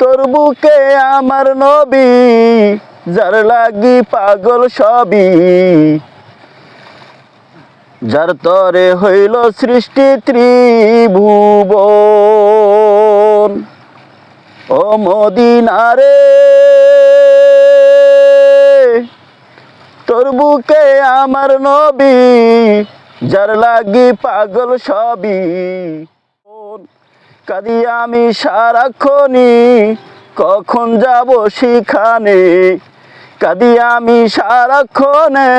তোর বুকে আমার নবী, যার লাগি পাগল সবই। যার তরে হইল সৃষ্টি ত্রিভুবন। ও মদিনারে, তোর বুকে আমার নবী, যার লাগি পাগল সবই। কাদি আমি সারাক্ষণি কখন যাব সেখানে? কাদি আমি সারাক্ষণে,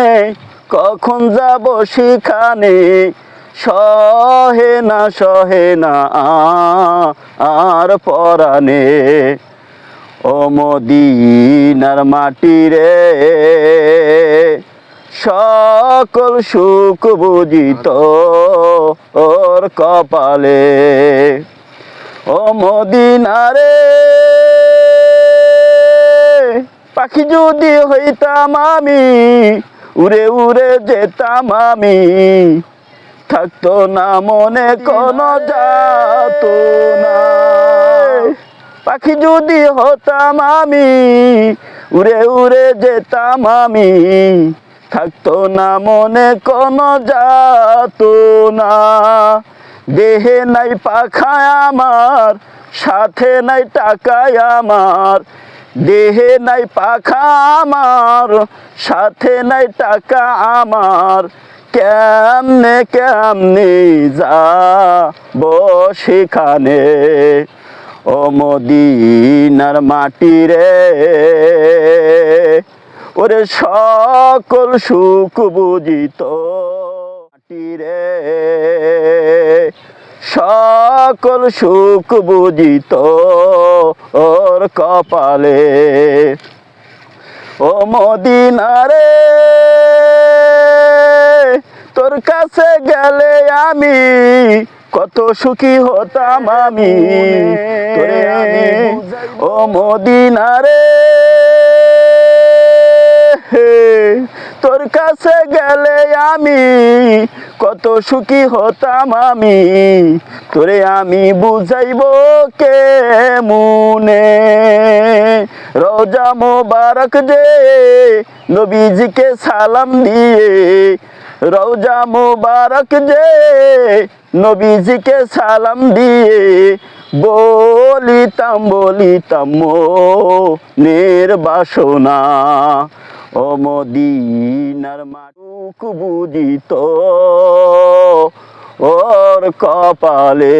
কখন যাব সেখানে? সহে না সহে না, আর পরাণে। ও মদিনার মাটি রে, সকল সুখ বুঝিত ওর কপালে। ও মদিনারে। পাখি যদি হইতাম আমি, উড়ে উড়ে যেতাম আমি, থাকতো না মনে কোনো যাত না পাখি যদি হতাম আমি, উড়ে উড়ে যেতাম আমি, থাকতো না মনে কোনো যাত না। দেহে নাই পাখায় আমার, সাথে নাই টাকায় আমার। দেহে নাই পাখা আমার, সাথে নাই টাকা আমার। কেমনে কেমনে যাব সেখানে? ও মদিনার মাটি রে। ওরে সকল সুখ বুঝিত। সকল সুখ বুঝিত ওর কপালে। ও মদিনারে, তোর কাছে গেলে আমি কত সুখী হতাম আমি। আমি ও মদিনারে তোর কাছে গেলে আমি কত সুখী হতাম আমি। তোরে আমি বুঝাইব কে মুনে রোজা মোবারক যে নবীজিকে সালাম দিয়ে, রোজা মোবারক যে নবীজিকে সালাম দিয়ে বলিতাম বলিতাম নির্বাসনা ও মদিনার বুঝিত ওর কপালে